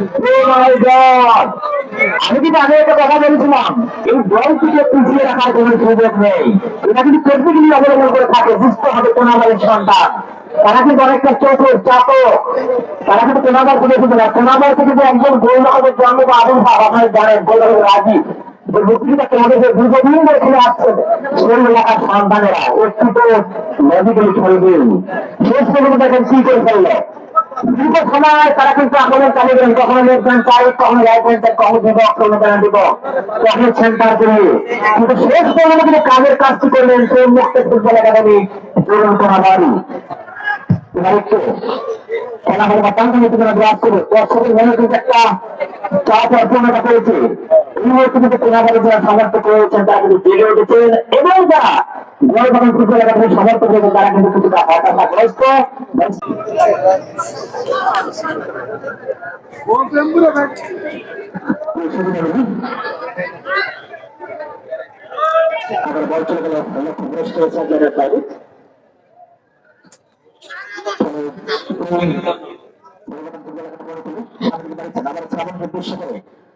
Oh! আমি কিন্তু আগে একটা কথা বলেছিলাম, এই দলটিকে পিছিয়ে রাখার কোনো সুযোগ নেই। এটা কিন্তু প্রত্যেকদিন অবলম্বন করে থাকে, সুস্থ হবে কোনাবাড়ির সন্তান। তারা কিন্তু অনেকটা চতুর চাপক তারা কিন্তু কোনাবার থেকে এসেছে না। কোনাবার থেকে যে একজন গোল জন্ম বা আবুল আপনারা জানেন গোল রাজি। যে তোমাদের দীর্ঘদিন ধরে খেলে আসছে? সেই এলাকার সন্তানেরা একটু তো লজিক্যালি খেলবে শেষ পর্যন্ত দেখেন কি করে ফেলল? দীর্ঘ সময় তারা কিন্তু আক্রমণ চালিয়ে গেলেন। কখনো নেটম্যান চাই, কখনো রাইট হ্যান্ড কখনো দিব, কখনো ব্যান দিব। কখনো সেন্টার করে কিন্তু শেষ পর্যন্ত কিন্তু কাজের কাজটি করলেন, সেই মুক্ত ফুটবল একাডেমি পূরণ করা বাড়ি একটা চাপ অর্পণতা করেছে। কিন্তু কোনাবাড়ি যারা সমর্থক রয়েছেন তারা কিন্তু জেগে উঠেছেন তারা কিন্তু কিছুটা আবার বল চলে গেল লক্ষ্যগ্রস্ত হয়েছে আপনাদের বাইরে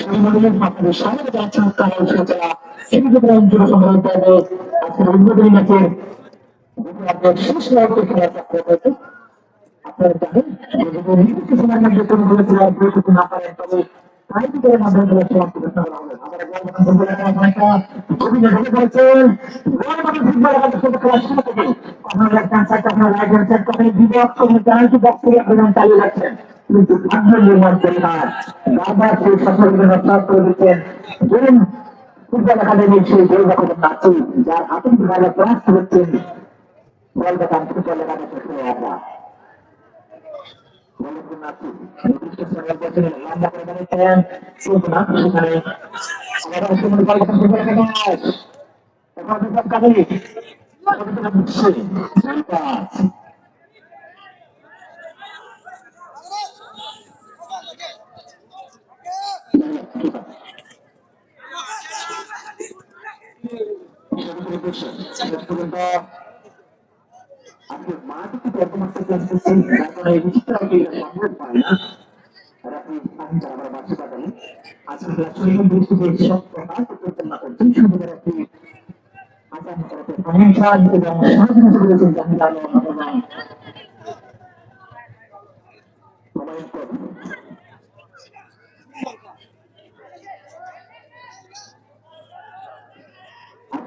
ফুটবল ফুটবল সামনে যাচ্ছেন তারা সেটা। সেদিকে অঞ্চল সংগ্রহ করবে আজকের উদ্বোধনী ম্যাচের শেষ মুহূর্তে খেলা থাকতে হয়েছে আপনারা জানেন নির্দিষ্ট সময়ের মধ্যে কোনো বলেছিলাম বিরতি না পারেন তবে তাই করে মাধ্যমে সমাপ্ত করতে হবে একটা অভিযান শুরু করেছেন গোলবাগান ফুটবল একাডেমি শুরু করার শুরু থেকে আপনার left hand side right hand side কখনো বিবক কখনো পেনাল্টি বক্স থেকে অভিযান চালিয়ে যাচ্ছেন কিন্তু ভাগ্য নির্মাণ করে না বারবার সেই সফলকে রক্ষা করে দিচ্ছেন যেমন ফুটবল একাডেমির সেই গোলবাগান নাচি যার হাতে ভালো প্রয়াস করছেন গোলবাগান ফুটবল একাডেমি নির্দিষ্ট সময়ের পেছনে লম্বা করে দাঁড়িয়েছেন শুধু না সেখানে আমাদের সময় গোলবাগান ফুটবল একাডেমি এখন সব কাজে কতটা বুঝছে সেইটা আপনি মাটিতে বর্তমান থেকে আসতেছেন তারপরে এই বিচিত্র সম্ভব হয় না আর আপনি পানি চালাবার বাড়তে পারেন আজকে শরীরের দৃষ্টিতে সব প্রকার পরিচালনা করছেন সুন্দর একটি আচার করতে ফাইন্যান্সিয়াল এবং সহযোগিতা করেছেন জাহিদ আলম এবং মোবাইল ফোন আপনি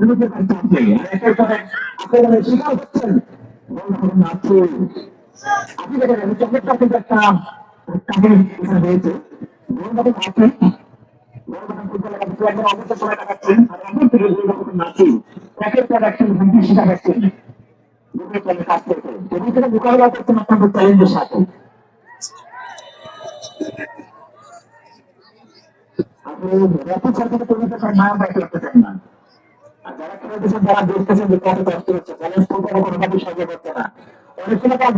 নিজের কাছে চাপলে একের পরে আক্রমণের শিকার হচ্ছেন আপনি দেখেন আমি চমৎকার কিন্তু একটা কাহিনী এখানে হয়েছে গোলবাদক আছে গোলবাদক ফুটবল আপনি বাইকে চান না যারা দেখতেছেন যে কত কষ্ট সময় তার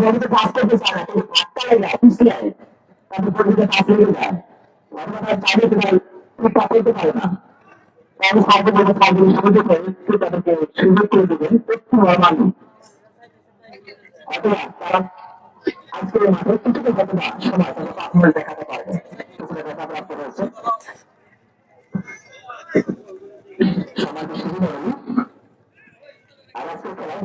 কাজ করতে কিন্তু তার তারা তারা দেখাতে পারবে কিছুটা দেখা প্রাপ্ত হয়েছে সমাজে শুরু হয়নি আর আজকে খেলায়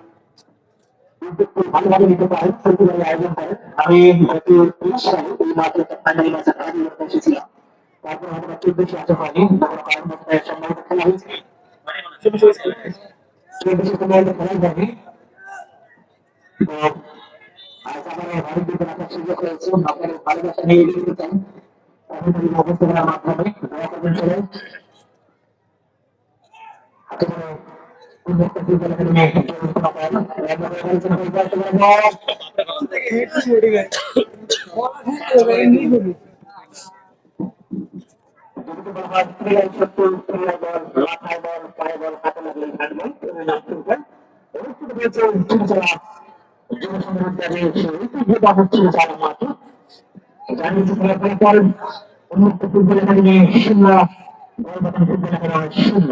ভালোভাবে নিতে পারেন প্রতিবারের আয়োজন করেন। আমি গত তেইশ সালে এই মাত্র ফাইনাল ম্যাচে আগে এসেছিলাম। তারপর হয়নি বড় কারণ হচ্ছে সম্মানিত খেলা হয়েছে। চব্বিশে আমার নিয়ে করে অনুষ্ঠিত ফুটবল একাডেমি শূন্য ফুটবল একাডেমি শূন্য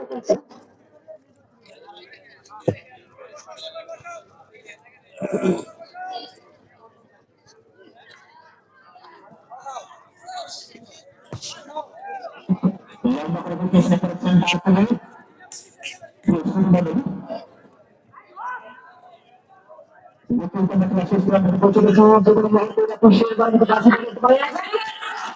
এখানে করেছেন তার ফলে সুন্দর নতুন কোনো ক্লাসের স্টুডেন্ট প্রচুর প্রচুর